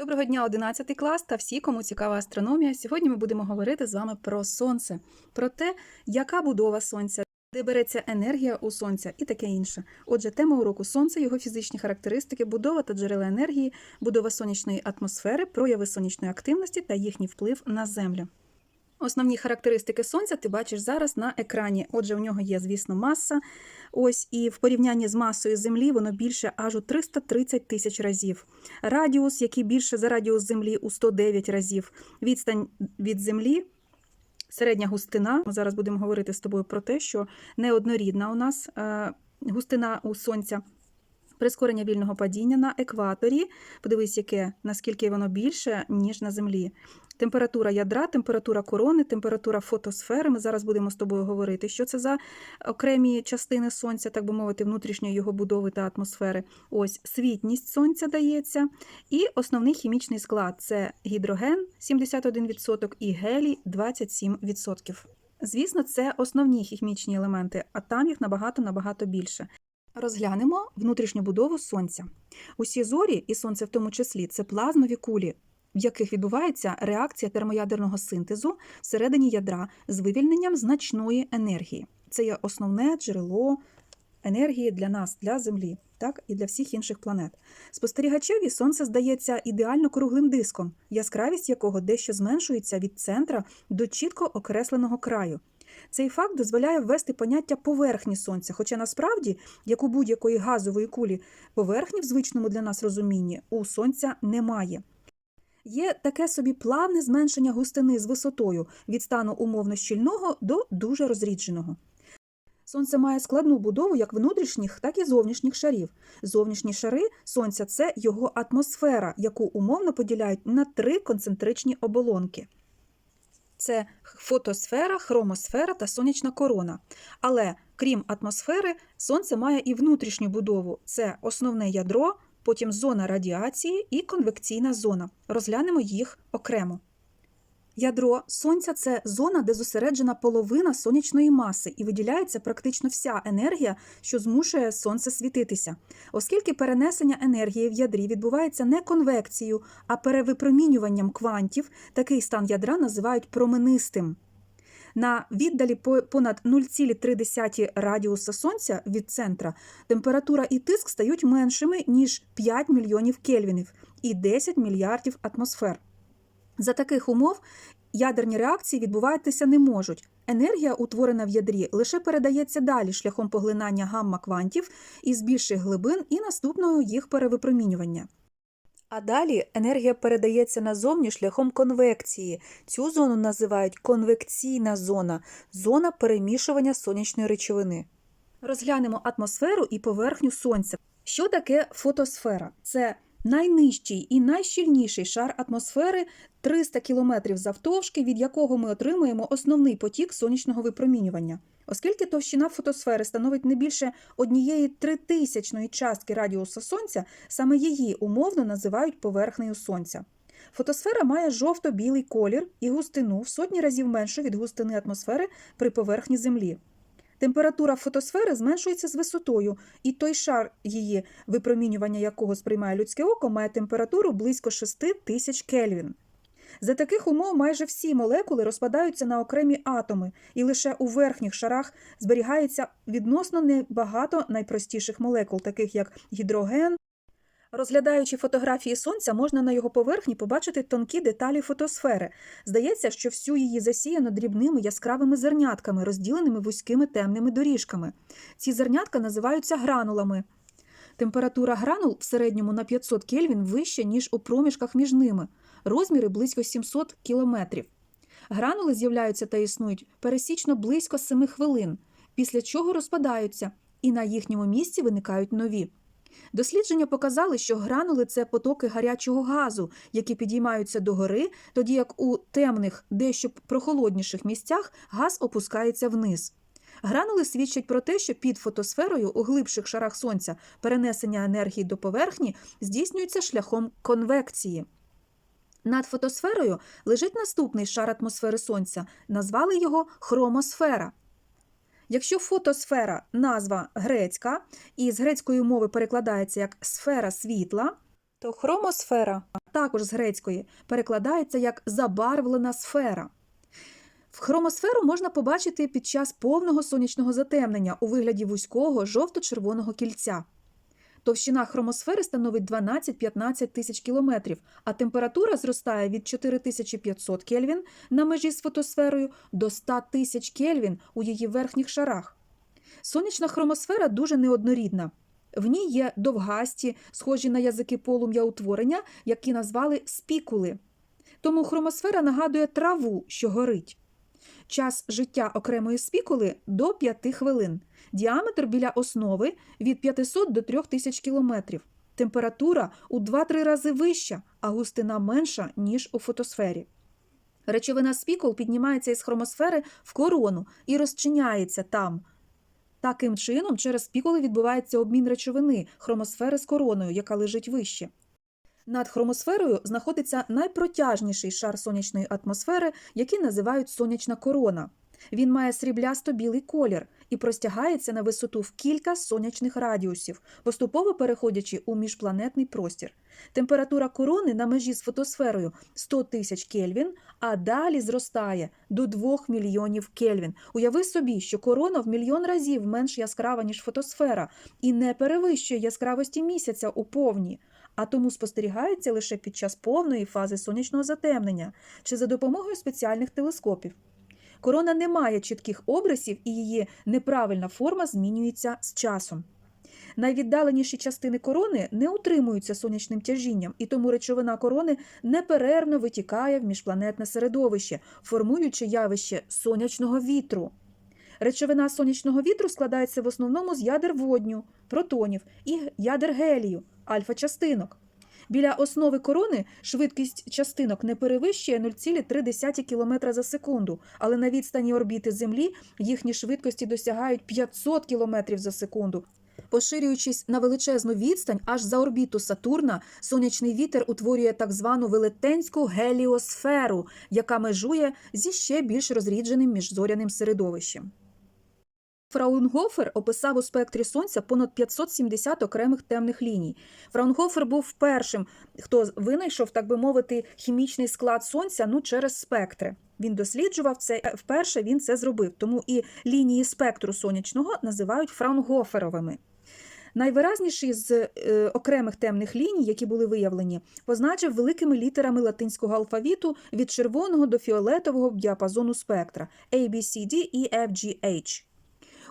Доброго дня, 11 клас та всі, кому цікава астрономія. Сьогодні ми будемо говорити з вами про сонце, про те, яка будова сонця, де береться енергія у сонця і таке інше. Отже, тема уроку сонце, його фізичні характеристики, будова та джерела енергії, будова сонячної атмосфери, прояви сонячної активності та їхній вплив на землю. Основні характеристики сонця ти бачиш зараз на екрані. Отже, у нього є, звісно, маса. Ось і в порівнянні з масою Землі воно більше аж у 330 тисяч разів. Радіус, який більше за радіус Землі у 109 разів. Відстань від Землі. Середня густина. Ми зараз будемо говорити з тобою про те, що неоднорідна у нас е, густина у сонця. Прискорення вільного падіння на екваторі. Подивись, яке, наскільки воно більше, ніж на Землі. Температура ядра, температура корони, температура фотосфери. Ми зараз будемо з тобою говорити, що це за окремі частини сонця, так би мовити, внутрішньої його будови та атмосфери. Ось світність сонця дається. І основний хімічний склад це гідроген 71% і гелій 27%. Звісно, це основні хімічні елементи, а там їх набагато-набагато більше. Розглянемо внутрішню будову сонця. Усі зорі, і сонце в тому числі, це плазмові кулі, в яких відбувається реакція термоядерного синтезу всередині ядра з вивільненням значної енергії. Це є основне джерело енергії для нас, для Землі, так і для всіх інших планет. Спостерігачеві сонце здається ідеально круглим диском, яскравість якого дещо зменшується від центра до чітко окресленого краю. Цей факт дозволяє ввести поняття поверхні сонця, хоча насправді, як у будь-якої газової кулі, поверхні в звичному для нас розумінні у сонця немає. Є таке собі плавне зменшення густини з висотою від стану умовно щільного до дуже розрідженого. Сонце має складну будову як внутрішніх, так і зовнішніх шарів. Зовнішні шари сонця це його атмосфера, яку умовно поділяють на три концентричні оболонки. Це фотосфера, хромосфера та сонячна корона. Але крім атмосфери, сонце має і внутрішню будову: це основне ядро, потім зона радіації і конвекційна зона. Розглянемо їх окремо. Ядро сонця це зона, де зосереджена половина сонячної маси і виділяється практично вся енергія, що змушує сонце світитися. Оскільки перенесення енергії в ядрі відбувається не конвекцією, а перевипромінюванням квантів, такий стан ядра називають променистим. На віддалі понад 0,3 радіуса сонця від центра температура і тиск стають меншими, ніж 5 мільйонів кельвінів і 10 мільярдів атмосфер. За таких умов ядерні реакції відбуватися не можуть. Енергія, утворена в ядрі, лише передається далі шляхом поглинання гамма-квантів із більших глибин і наступного їх перевипромінювання. А далі енергія передається назовні шляхом конвекції. Цю зону називають конвекційна зона зона перемішування сонячної речовини. Розглянемо атмосферу і поверхню сонця. Що таке фотосфера? Це найнижчий і найщільніший шар атмосфери 300 км завтовшки, від якого ми отримуємо основний потік сонячного випромінювання. Оскільки товщина фотосфери становить не більше однієї тритисячної частки радіуса сонця, саме її умовно називають поверхнею сонця. Фотосфера має жовто-білий колір і густину в сотні разів меншу від густини атмосфери при поверхні Землі. Температура фотосфери зменшується з висотою, і той шар її, випромінювання якого сприймає людське око, має температуру близько 6 тисяч Кельвін. За таких умов майже всі молекули розпадаються на окремі атоми, і лише у верхніх шарах зберігається відносно небагато найпростіших молекул, таких як гідроген. Розглядаючи фотографії сонця, можна на його поверхні побачити тонкі деталі фотосфери. Здається, що всю її засіяно дрібними яскравими зернятками, розділеними вузькими темними доріжками. Ці зернятка називаються гранулами. Температура гранул в середньому на 500 Кельвін вища, ніж у проміжках між ними. Розміри близько 700 кілометрів. Гранули з'являються та існують пересічно близько 7 хвилин, після чого розпадаються, і на їхньому місці виникають нові. Дослідження показали, що гранули це потоки гарячого газу, які підіймаються догори, тоді як у темних, дещо прохолодніших місцях газ опускається вниз. Гранули свідчать про те, що під фотосферою у глибших шарах сонця перенесення енергії до поверхні здійснюється шляхом конвекції. Над фотосферою лежить наступний шар атмосфери сонця, назвали його хромосфера. Якщо фотосфера назва грецька і з грецької мови перекладається як сфера світла, то хромосфера також з грецької, перекладається як забарвлена сфера. В хромосферу можна побачити під час повного сонячного затемнення у вигляді вузького жовто-червоного кільця. Товщина хромосфери становить 12-15 тисяч кілометрів, а температура зростає від 4500 Кельвін на межі з фотосферою до 100 тисяч Кельвін у її верхніх шарах. Сонячна хромосфера дуже неоднорідна. В ній є довгасті, схожі на язики полум'я утворення, які назвали спікули. Тому хромосфера нагадує траву, що горить. Час життя окремої спікули до 5 хвилин. Діаметр біля основи від 500 до 3000 кілометрів. Температура у 2-3 рази вища, а густина менша, ніж у фотосфері. Речовина спікул піднімається із хромосфери в корону і розчиняється там. Таким чином, через спікули відбувається обмін речовини хромосфери з короною, яка лежить вище. Над хромосферою знаходиться найпротяжніший шар сонячної атмосфери, який називають сонячна корона. Він має сріблясто-білий колір і простягається на висоту в кілька сонячних радіусів, поступово переходячи у міжпланетний простір. Температура корони на межі з фотосферою 100 тисяч Кельвін, а далі зростає до 2 мільйонів Кельвін. Уяви собі, що корона в мільйон разів менш яскрава, ніж фотосфера, і не перевищує яскравості місяця у повні а тому спостерігається лише під час повної фази сонячного затемнення чи за допомогою спеціальних телескопів. Корона не має чітких обрисів, і її неправильна форма змінюється з часом. Найвіддаленіші частини корони не утримуються сонячним тяжінням, і тому речовина корони неперервно витікає в міжпланетне середовище, формуючи явище сонячного вітру. Речовина сонячного вітру складається в основному з ядер водню, протонів і ядер гелію, альфа-частинок. Біля основи корони швидкість частинок не перевищує 0,3 км за секунду, але на відстані орбіти Землі їхні швидкості досягають 500 км за секунду. Поширюючись на величезну відстань аж за орбіту Сатурна, сонячний вітер утворює так звану велетенську геліосферу, яка межує зі ще більш розрідженим міжзоряним середовищем. Фраунгофер описав у спектрі сонця понад 570 окремих темних ліній. Фраунгофер був першим, хто винайшов, так би мовити, хімічний склад сонця ну через спектри. Він досліджував це вперше. Він це зробив. Тому і лінії спектру сонячного називають фраунгоферовими. Найвиразніші з е, окремих темних ліній, які були виявлені, позначив великими літерами латинського алфавіту від червоного до фіолетового діапазону спектра A, B, C, D, E, F.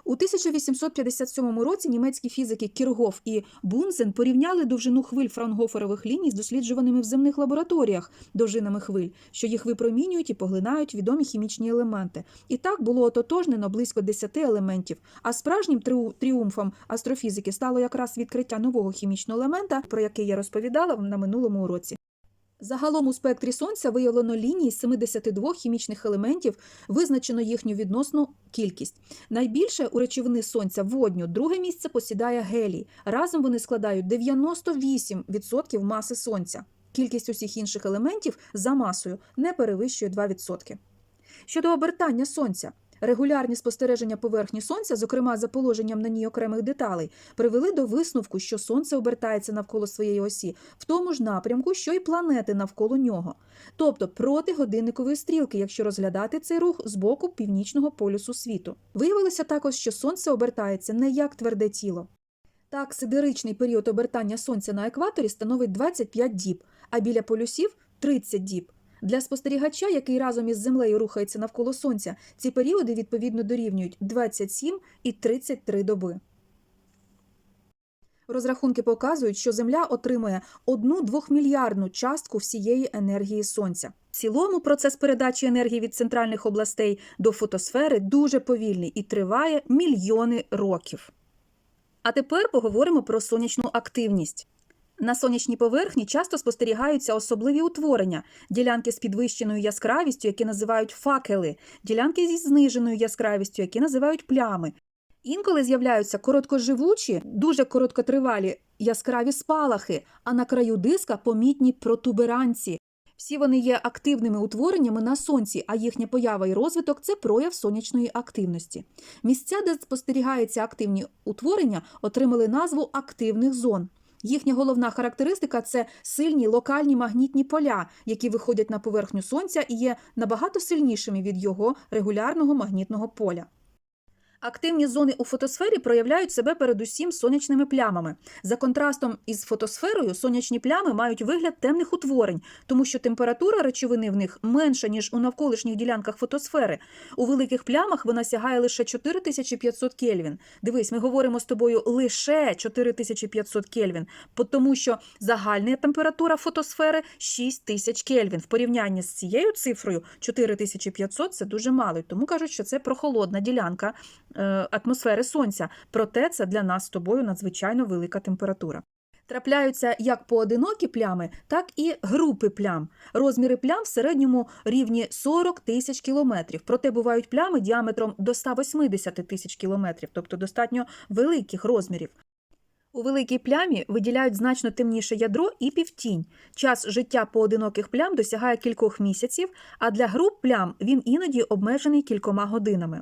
У 1857 році німецькі фізики Кіргоф і Бунзен порівняли довжину хвиль фраунгоферових ліній з досліджуваними в земних лабораторіях довжинами хвиль, що їх випромінюють і поглинають відомі хімічні елементи. І так було ототожнено близько 10 елементів. А справжнім тріумфом астрофізики стало якраз відкриття нового хімічного елемента, про який я розповідала на минулому уроці. Загалом у спектрі сонця виявлено лінії з 72 хімічних елементів, визначено їхню відносну кількість. Найбільше у речовини сонця водню друге місце посідає гелій. Разом вони складають 98% маси сонця. Кількість усіх інших елементів за масою не перевищує 2%. Щодо обертання сонця. Регулярні спостереження поверхні сонця, зокрема за положенням на ній окремих деталей, привели до висновку, що сонце обертається навколо своєї осі в тому ж напрямку, що й планети навколо нього, тобто проти годинникової стрілки, якщо розглядати цей рух з боку північного полюсу світу. Виявилося також, що сонце обертається не як тверде тіло. Так, сидеричний період обертання сонця на екваторі становить 25 діб, а біля полюсів 30 діб. Для спостерігача, який разом із Землею рухається навколо Сонця, ці періоди відповідно дорівнюють 27 і 33 доби. Розрахунки показують, що Земля отримує одну двохмільярдну частку всієї енергії Сонця. В цілому процес передачі енергії від центральних областей до фотосфери дуже повільний і триває мільйони років. А тепер поговоримо про сонячну активність. На сонячній поверхні часто спостерігаються особливі утворення, ділянки з підвищеною яскравістю, які називають факели, ділянки зі зниженою яскравістю, які називають плями. Інколи з'являються короткоживучі, дуже короткотривалі яскраві спалахи, а на краю диска помітні протуберанці. Всі вони є активними утвореннями на сонці, а їхня поява і розвиток це прояв сонячної активності. Місця, де спостерігаються активні утворення, отримали назву активних зон. Їхня головна характеристика це сильні локальні магнітні поля, які виходять на поверхню сонця і є набагато сильнішими від його регулярного магнітного поля. Активні зони у фотосфері проявляють себе передусім сонячними плямами. За контрастом із фотосферою сонячні плями мають вигляд темних утворень, тому що температура речовини в них менша, ніж у навколишніх ділянках фотосфери. У великих плямах вона сягає лише 4500 Кельвін. Дивись, ми говоримо з тобою лише 4500 Кельвін, тому що загальна температура фотосфери 6000 Кельвін. В порівнянні з цією цифрою 4500 – це дуже мало. Тому кажуть, що це прохолодна ділянка атмосфери сонця. Проте це для нас з тобою надзвичайно велика температура. Трапляються як поодинокі плями, так і групи плям. Розміри плям в середньому рівні 40 тисяч кілометрів. Проте бувають плями діаметром до 180 тисяч кілометрів, тобто достатньо великих розмірів. У великій плямі виділяють значно темніше ядро і півтінь. Час життя поодиноких плям досягає кількох місяців, а для груп плям він іноді обмежений кількома годинами.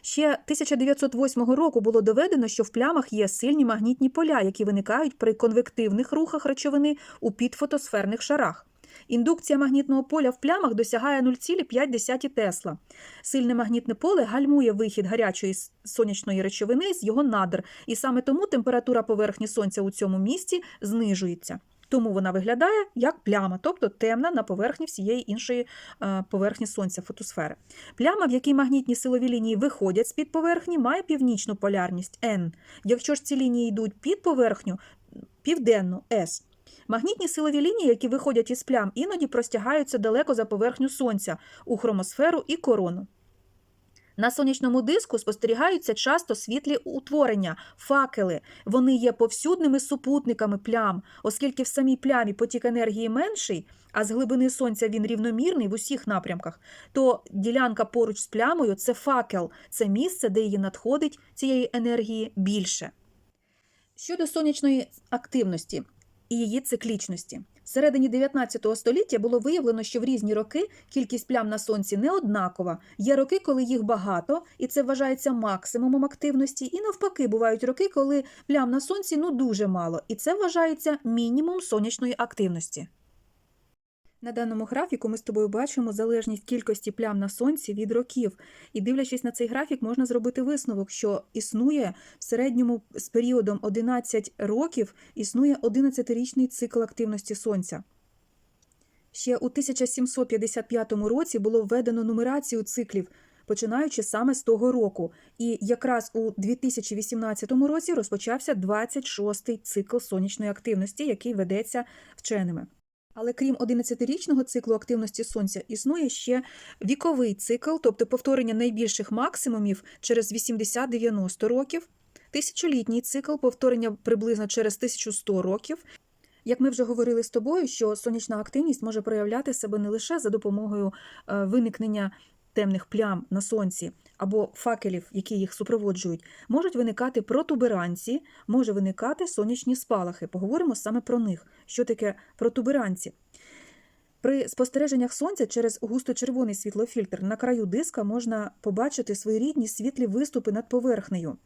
Ще 1908 року було доведено, що в плямах є сильні магнітні поля, які виникають при конвективних рухах речовини у підфотосферних шарах. Індукція магнітного поля в плямах досягає 0,5 Тесла. Сильне магнітне поле гальмує вихід гарячої сонячної речовини з його надр, і саме тому температура поверхні сонця у цьому місці знижується. Тому вона виглядає як пляма, тобто темна на поверхні всієї іншої е, поверхні сонця фотосфери. Пляма, в якій магнітні силові лінії виходять з-під поверхні, має північну полярність N. Якщо ж ці лінії йдуть під поверхню, південну S. Магнітні силові лінії, які виходять із плям, іноді простягаються далеко за поверхню сонця у хромосферу і корону. На сонячному диску спостерігаються часто світлі утворення, факели. Вони є повсюдними супутниками плям, оскільки в самій плямі потік енергії менший, а з глибини сонця він рівномірний в усіх напрямках, то ділянка поруч з плямою це факел, це місце, де її надходить цієї енергії більше. Щодо сонячної активності і її циклічності. Всередині 19 століття було виявлено, що в різні роки кількість плям на сонці не однакова. Є роки, коли їх багато, і це вважається максимумом активності. І навпаки, бувають роки, коли плям на сонці ну дуже мало, і це вважається мінімум сонячної активності. На даному графіку ми з тобою бачимо залежність кількості плям на сонці від років. І дивлячись на цей графік, можна зробити висновок, що існує в середньому з періодом 11 років існує 11-річний цикл активності сонця. Ще у 1755 році було введено нумерацію циклів, починаючи саме з того року. І якраз у 2018 році розпочався 26-й цикл сонячної активності, який ведеться вченими. Але крім 11-річного циклу активності сонця, існує ще віковий цикл, тобто повторення найбільших максимумів через 80-90 років, тисячолітній цикл повторення приблизно через 1100 років. Як ми вже говорили з тобою, що сонячна активність може проявляти себе не лише за допомогою е, виникнення темних плям на сонці або факелів, які їх супроводжують, можуть виникати протуберанці, може виникати сонячні спалахи. Поговоримо саме про них. Що таке протуберанці? При спостереженнях сонця через густо-червоний світлофільтр на краю диска можна побачити своєрідні світлі виступи над поверхнею,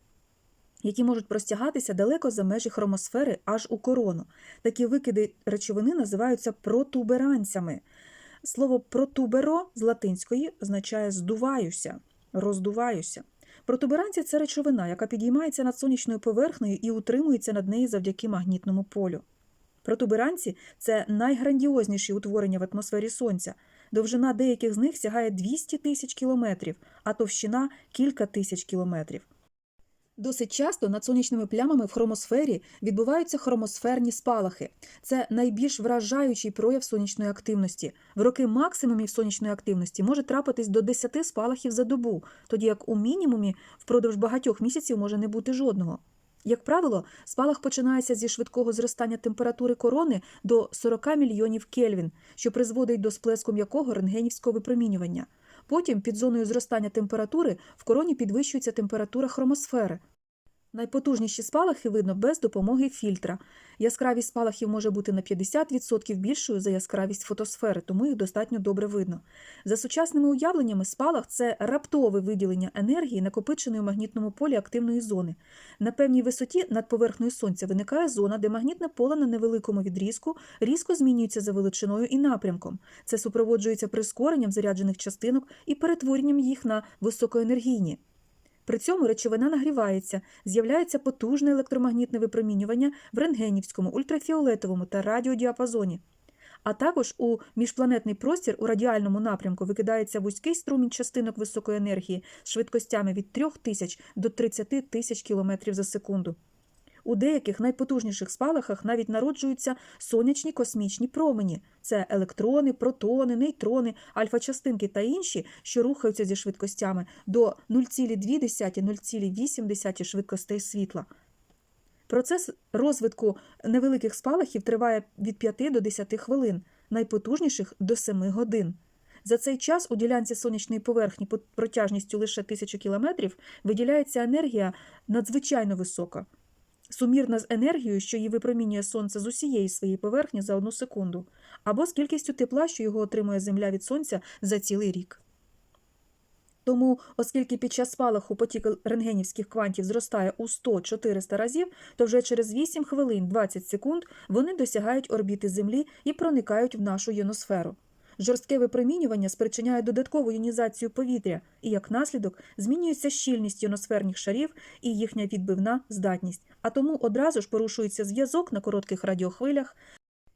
які можуть простягатися далеко за межі хромосфери аж у корону. Такі викиди речовини називаються протуберанцями. Слово протуберо з латинської означає здуваюся, роздуваюся. Протуберанці це речовина, яка підіймається над сонячною поверхнею і утримується над нею завдяки магнітному полю. Протуберанці це найграндіозніші утворення в атмосфері Сонця. Довжина деяких з них сягає 200 тисяч кілометрів, а товщина кілька тисяч кілометрів. Досить часто над сонячними плямами в хромосфері відбуваються хромосферні спалахи. Це найбільш вражаючий прояв сонячної активності. В роки максимумів сонячної активності може трапитись до 10 спалахів за добу, тоді як у мінімумі впродовж багатьох місяців може не бути жодного. Як правило, спалах починається зі швидкого зростання температури корони до 40 мільйонів Кельвін, що призводить до сплеску м'якого рентгенівського випромінювання. Потім під зоною зростання температури в короні підвищується температура хромосфери. Найпотужніші спалахи видно без допомоги фільтра. Яскравість спалахів може бути на 50% більшою за яскравість фотосфери, тому їх достатньо добре видно. За сучасними уявленнями, спалах це раптове виділення енергії, накопиченої у магнітному полі активної зони. На певній висоті над поверхнею сонця виникає зона, де магнітне поле на невеликому відрізку різко змінюється за величиною і напрямком. Це супроводжується прискоренням заряджених частинок і перетворенням їх на високоенергійні. При цьому речовина нагрівається, з'являється потужне електромагнітне випромінювання в рентгенівському, ультрафіолетовому та радіодіапазоні. А також у міжпланетний простір у радіальному напрямку викидається вузький струмінь частинок високої енергії з швидкостями від 3000 до 30 тисяч кілометрів за секунду. У деяких найпотужніших спалахах навіть народжуються сонячні космічні промені. Це електрони, протони, нейтрони, альфа-частинки та інші, що рухаються зі швидкостями до 0,2-0,8 швидкостей світла. Процес розвитку невеликих спалахів триває від 5 до 10 хвилин, найпотужніших до 7 годин. За цей час у ділянці сонячної поверхні під протяжністю лише 1000 км виділяється енергія надзвичайно висока, сумірна з енергією, що її випромінює сонце з усієї своєї поверхні за одну секунду, або з кількістю тепла, що його отримує Земля від сонця за цілий рік. Тому, оскільки під час спалаху потік рентгенівських квантів зростає у 100-400 разів, то вже через 8 хвилин 20 секунд вони досягають орбіти Землі і проникають в нашу йоносферу. Жорстке випромінювання спричиняє додаткову іонізацію повітря, і як наслідок змінюється щільність йоносферних шарів і їхня відбивна здатність, а тому одразу ж порушується зв'язок на коротких радіохвилях.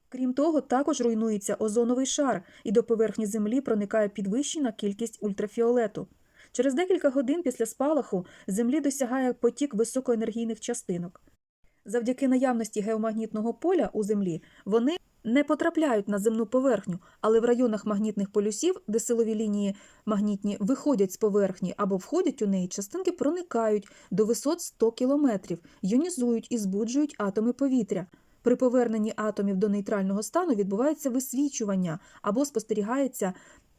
Крім того, також руйнується озоновий шар, і до поверхні Землі проникає підвищена кількість ультрафіолету. Через декілька годин після спалаху Землі досягає потік високоенергійних частинок. Завдяки наявності геомагнітного поля у Землі вони не потрапляють на земну поверхню, але в районах магнітних полюсів, де силові лінії магнітні виходять з поверхні або входять у неї, частинки проникають до висот 100 кілометрів, йонізують і збуджують атоми повітря. При поверненні атомів до нейтрального стану відбувається висвічування або спостерігається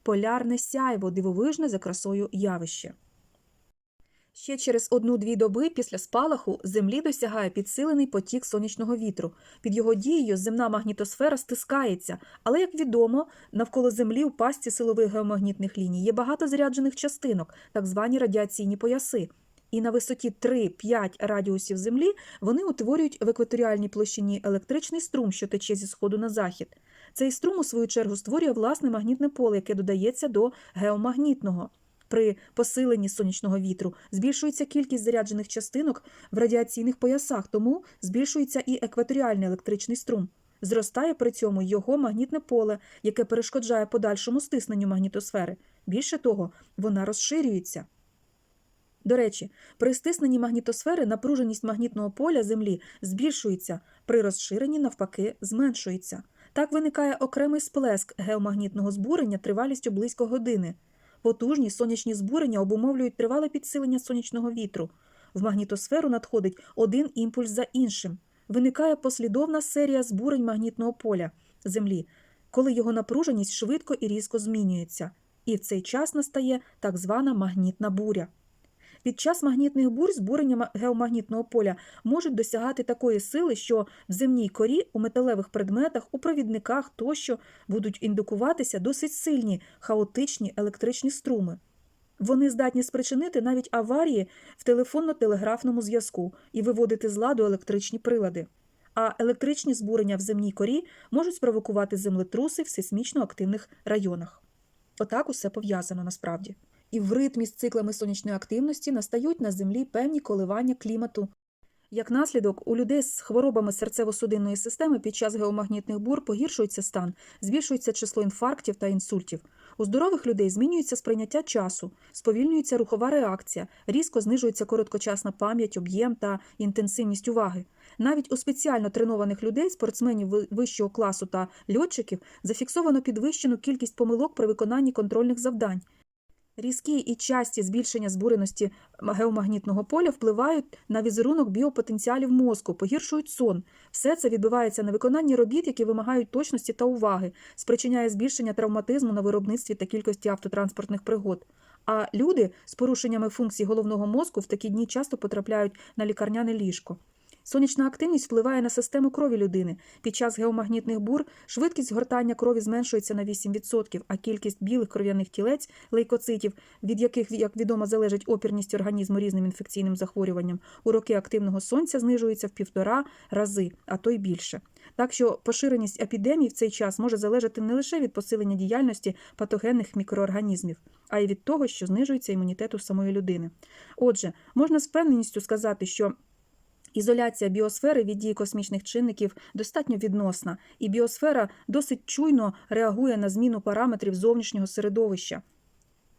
полярне сяйво, дивовижне за красою явище. Ще через одну-дві доби після спалаху Землі досягає підсилений потік сонячного вітру. Під його дією земна магнітосфера стискається, але, як відомо, навколо Землі у пастці силових геомагнітних ліній є багато заряджених частинок, так звані радіаційні пояси. І на висоті 3-5 радіусів Землі вони утворюють в екваторіальній площині електричний струм, що тече зі сходу на захід. Цей струм, у свою чергу, створює власне магнітне поле, яке додається до геомагнітного. При посиленні сонячного вітру збільшується кількість заряджених частинок в радіаційних поясах, тому збільшується і екваторіальний електричний струм. Зростає при цьому його магнітне поле, яке перешкоджає подальшому стисненню магнітосфери. Більше того, вона розширюється. До речі, при стисненні магнітосфери напруженість магнітного поля Землі збільшується, при розширенні, навпаки, зменшується. Так виникає окремий сплеск геомагнітного збурення тривалістю близько години. Потужні сонячні збурення обумовлюють тривале підсилення сонячного вітру. В магнітосферу надходить один імпульс за іншим. Виникає послідовна серія збурень магнітного поля Землі, коли його напруженість швидко і різко змінюється. І в цей час настає так звана магнітна буря. Під час магнітних бурь збурення геомагнітного поля можуть досягати такої сили, що в земній корі, у металевих предметах, у провідниках тощо будуть індукуватися досить сильні хаотичні електричні струми. Вони здатні спричинити навіть аварії в телефонно-телеграфному зв'язку і виводити з ладу електричні прилади. А електричні збурення в земній корі можуть спровокувати землетруси в сейсмічно активних районах. Отак усе пов'язано насправді і в ритмі з циклами сонячної активності настають на землі певні коливання клімату. Як наслідок, у людей з хворобами серцево-судинної системи під час геомагнітних бур погіршується стан, збільшується число інфарктів та інсультів. У здорових людей змінюється сприйняття часу, сповільнюється рухова реакція, різко знижується короткочасна пам'ять, об'єм та інтенсивність уваги. Навіть у спеціально тренованих людей, спортсменів вищого класу та льотчиків, зафіксовано підвищену кількість помилок при виконанні контрольних завдань. Різкі і часті збільшення збуреності геомагнітного поля впливають на візерунок біопотенціалів мозку, погіршують сон. Все це відбувається на виконанні робіт, які вимагають точності та уваги, спричиняє збільшення травматизму на виробництві та кількості автотранспортних пригод. А люди з порушеннями функцій головного мозку в такі дні часто потрапляють на лікарняне ліжко. Сонячна активність впливає на систему крові людини. Під час геомагнітних бур швидкість згортання крові зменшується на 8%, а кількість білих кров'яних тілець, лейкоцитів, від яких, як відомо, залежить опірність організму різним інфекційним захворюванням, у роки активного сонця знижується в півтора рази, а то й більше. Так що поширеність епідемій в цей час може залежати не лише від посилення діяльності патогенних мікроорганізмів, а й від того, що знижується імунітет у самої людини. Отже, можна з впевненістю сказати, що Ізоляція біосфери від дії космічних чинників достатньо відносна, і біосфера досить чуйно реагує на зміну параметрів зовнішнього середовища.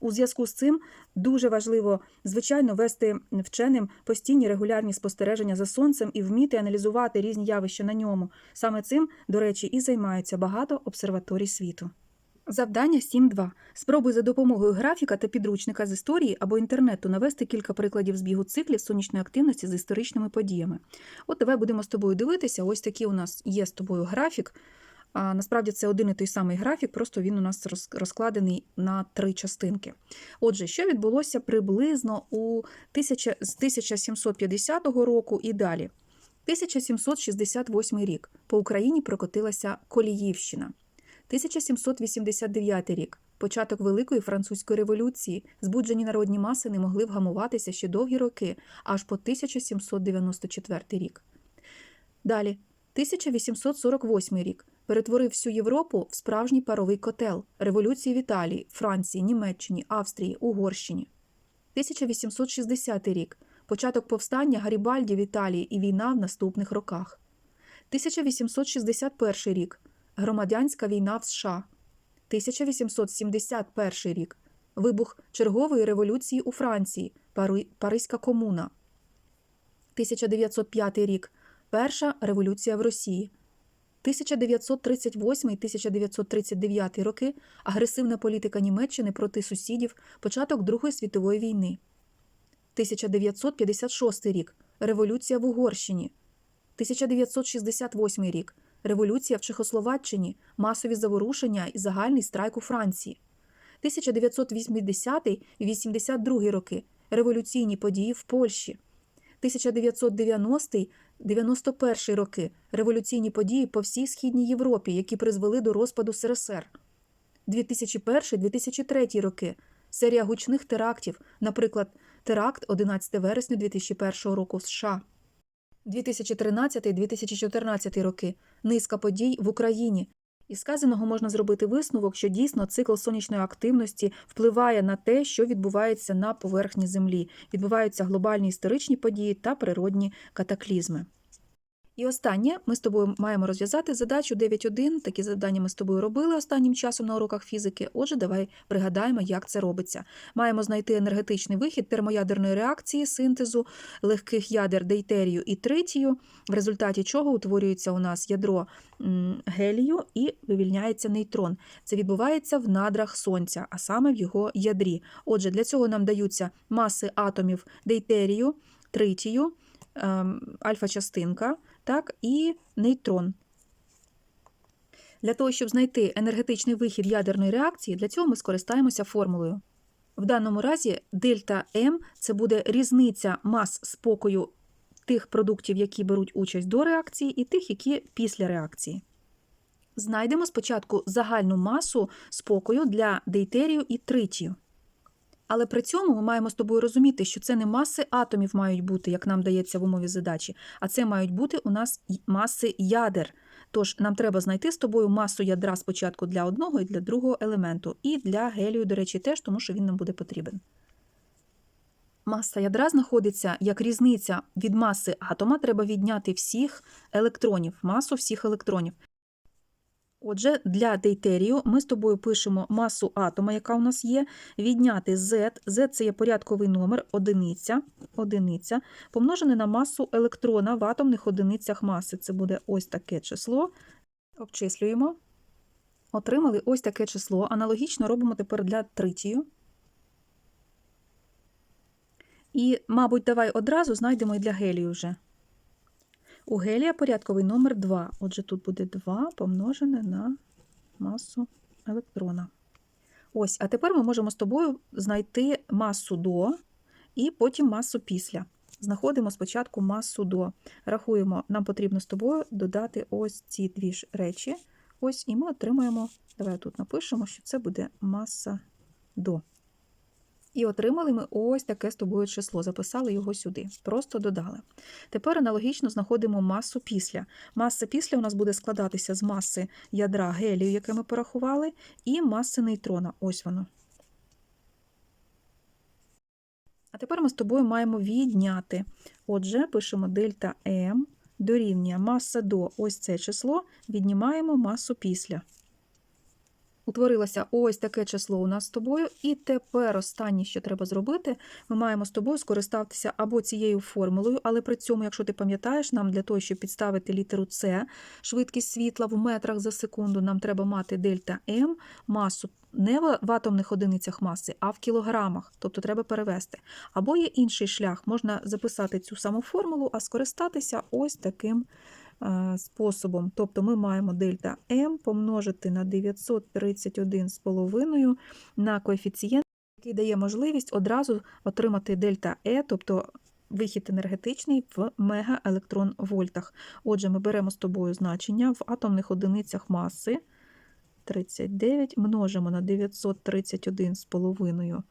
У зв'язку з цим дуже важливо, звичайно, вести вченим постійні регулярні спостереження за сонцем і вміти аналізувати різні явища на ньому. Саме цим, до речі, і займаються багато обсерваторій світу. Завдання 7.2. Спробуй за допомогою графіка та підручника з історії або інтернету навести кілька прикладів збігу циклів сонячної активності з історичними подіями. От давай будемо з тобою дивитися. Ось такий у нас є з тобою графік. А насправді це один і той самий графік, просто він у нас розкладений на три частинки. Отже, що відбулося приблизно у 1000, з 1750 року і далі. 1768 рік по Україні прокотилася Коліївщина. 1789 рік початок Великої французької революції. Збуджені народні маси не могли вгамуватися ще довгі роки, аж по 1794 рік. Далі, 1848 рік перетворив всю Європу в справжній паровий котел революції в Італії, Франції, Німеччині, Австрії, Угорщині. 1860 рік початок повстання Гарібальді в Італії і війна в наступних роках. 1861 рік Громадянська війна в США. 1871 рік вибух чергової революції у Франції, Пари... Паризька комуна. 1905 рік Перша революція в Росії. 1938-1939 роки агресивна політика Німеччини проти сусідів, початок Другої світової війни. 1956 рік Революція в Угорщині. 1968 рік Революція в Чехословаччині, масові заворушення і загальний страйк у Франції. 1980 і 82 роки революційні події в Польщі. 1990-91 роки революційні події по всій Східній Європі, які призвели до розпаду СРСР. 2001-2003 роки серія гучних терактів, наприклад, теракт 11 вересня 2001 року США. 2013-2014 роки низка подій в Україні. Із сказаного можна зробити висновок, що дійсно цикл сонячної активності впливає на те, що відбувається на поверхні Землі. Відбуваються глобальні історичні події та природні катаклізми. І останнє ми з тобою маємо розв'язати задачу 9.1. Такі завдання ми з тобою робили останнім часом на уроках фізики. Отже, давай пригадаємо, як це робиться. Маємо знайти енергетичний вихід термоядерної реакції синтезу легких ядер дейтерію і тритію, в результаті чого утворюється у нас ядро гелію і вивільняється нейтрон. Це відбувається в надрах Сонця, а саме в його ядрі. Отже, для цього нам даються маси атомів дейтерію, тритію, ем, альфа-частинка так, і нейтрон. Для того, щоб знайти енергетичний вихід ядерної реакції, для цього ми скористаємося формулою. В даному разі дельта М це буде різниця мас спокою тих продуктів, які беруть участь до реакції, і тих, які після реакції. Знайдемо спочатку загальну масу спокою для дейтерію і тритію. Але при цьому ми маємо з тобою розуміти, що це не маси атомів мають бути, як нам дається в умові задачі, а це мають бути у нас маси ядер. Тож нам треба знайти з тобою масу ядра спочатку для одного і для другого елементу, і для гелію, до речі, теж, тому що він нам буде потрібен. Маса ядра знаходиться як різниця від маси атома, треба відняти всіх електронів, масу всіх електронів. Отже, для дейтерію ми з тобою пишемо масу атома, яка у нас є, відняти Z. Z – це є порядковий номер, одиниця, одиниця, помножене на масу електрона в атомних одиницях маси. Це буде ось таке число. Обчислюємо. Отримали ось таке число. Аналогічно робимо тепер для тритію. І, мабуть, давай одразу знайдемо і для гелію вже. У гелія порядковий номер 2. Отже, тут буде 2 помножене на масу електрона. Ось, а тепер ми можемо з тобою знайти масу до і потім масу після. Знаходимо спочатку масу до. Рахуємо, нам потрібно з тобою додати ось ці дві ж речі. Ось, і ми отримаємо, давай тут напишемо, що це буде маса до. І отримали ми ось таке з тобою число, записали його сюди, просто додали. Тепер аналогічно знаходимо масу після. Маса після у нас буде складатися з маси ядра гелію, яке ми порахували, і маси нейтрона. Ось воно. А тепер ми з тобою маємо відняти. Отже, пишемо дельта М дорівнює маса до ось це число, віднімаємо масу після. Утворилося ось таке число у нас з тобою, і тепер останнє, що треба зробити, ми маємо з тобою скористатися або цією формулою, але при цьому, якщо ти пам'ятаєш, нам для того, щоб підставити літеру С, швидкість світла в метрах за секунду, нам треба мати дельта М, масу не в атомних одиницях маси, а в кілограмах, тобто треба перевести. Або є інший шлях, можна записати цю саму формулу, а скористатися ось таким способом. Тобто ми маємо дельта М помножити на 931,5 на коефіцієнт, який дає можливість одразу отримати дельта Е, тобто вихід енергетичний в мегаелектронвольтах. Отже, ми беремо з тобою значення в атомних одиницях маси 39 множимо на 931,5,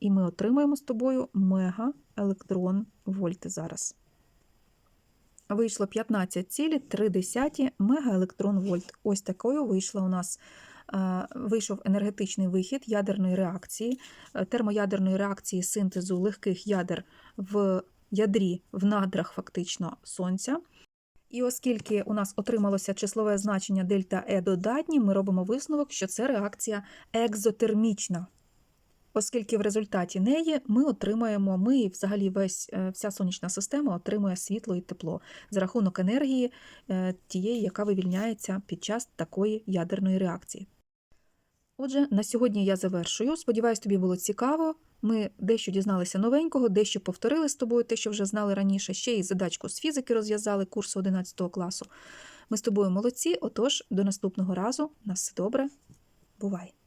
і ми отримаємо з тобою мегаелектрон вольти зараз. Вийшло 15,3 мегаелектрон вольт. Ось такою вийшла у нас е, вийшов енергетичний вихід ядерної реакції, е, термоядерної реакції синтезу легких ядер в ядрі, в надрах фактично сонця. І оскільки у нас отрималося числове значення дельта Е додатні, ми робимо висновок, що це реакція екзотермічна. Оскільки в результаті неї ми отримаємо, ми і взагалі весь, е, вся сонячна система отримує світло і тепло за рахунок енергії е, тієї, яка вивільняється під час такої ядерної реакції. Отже, на сьогодні я завершую. Сподіваюсь, тобі було цікаво. Ми дещо дізналися новенького, дещо повторили з тобою те, що вже знали раніше, ще й задачку з фізики розв'язали курсу 11 класу. Ми з тобою молодці, отож, до наступного разу. На все добре. Бувай!